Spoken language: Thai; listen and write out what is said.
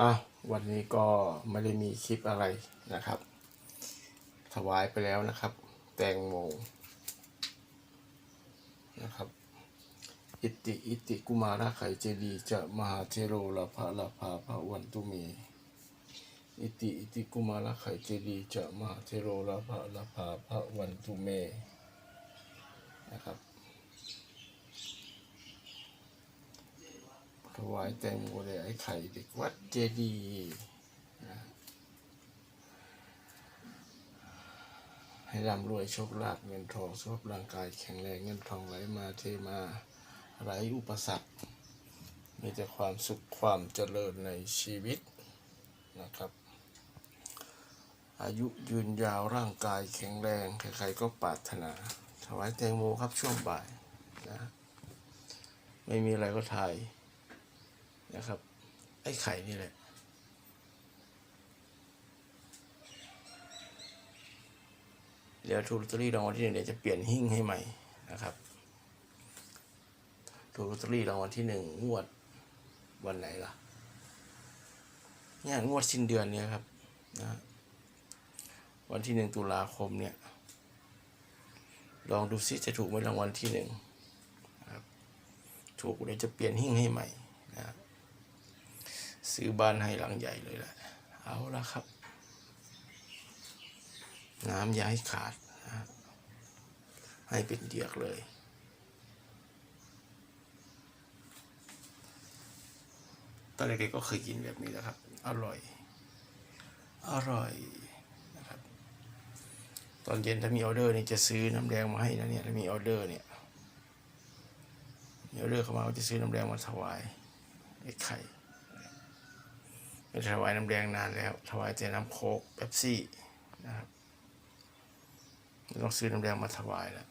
อะวันนี้ก็ไม่ได้มีคลิปอะไรนะครับ ถวายไปแล้วนะครับ แตงโมนะครับ อิติอิติกุมารไขเจดีจะมหาเทโรลาภาลาภาภาวันตุเมอิติอิติกุมารไขเจดีจะมหาเทโรลาภาลาภาภาวันตุเมนะครับ วายแตงโมแด่ไอ้ไข่เด็กวัดเจดีย์ให้ร่ำรวยโชคลาภเงินทองสุขภาพร่างกายแข็งแรงเงินทองไหลมาเทมาไร้อุปสรรค มีแต่ความสุขความเจริญในชีวิตนะครับ อายุยืนยาวร่างกายแข็งแรงใครๆก็ปรารถนาถวายแตงโมครับช่วงบ่ายนะไม่มีอะไรก็ถ่าย นะครับ ไอ้ไข่นี่แหละเดี๋ยวถูกลอตเตอรี่รางวัลที่หนึ่งเดี๋ยวจะเปลี่ยนหิ้งให้ใหม่นะครับถูกลอตเตอรี่รางวัลที่หนึ่งงวดวันไหนล่ะเนี่ยงวดสิ้นเดือนเนี้ยครับนะวันที่หนึ่งตุลาคมเนี่ย ลองดูซิจะถูกไหมรางวัลที่หนึ่งครับถูกเดี๋ยวจะเปลี่ยนหิ้งให้ใหม่ ซื้อบ้านให้หลังใหญ่เลยแหละ เอาละครับ น้ำย่าให้ขาดนะให้เป็นเดียกเลย ตอนเด็กๆก็เคยกินแบบนี้นะครับ อร่อย อร่อยนะครับ ตอนเย็นถ้ามีออเดอร์นี่จะซื้อน้ำแดงมาให้นะเนี่ย ถ้ามีออเดอร์เนี่ยมีออเดอร์เข้ามาก็จะซื้อน้ำแดงมาถวายไอ้ไข่ ไม่ถวายน้ำแดงนานแล้ว ถวายแต่น้ำโค้กเป๊ปซี่นะครับต้องซื้อน้ำแดงมาถวายแล้ว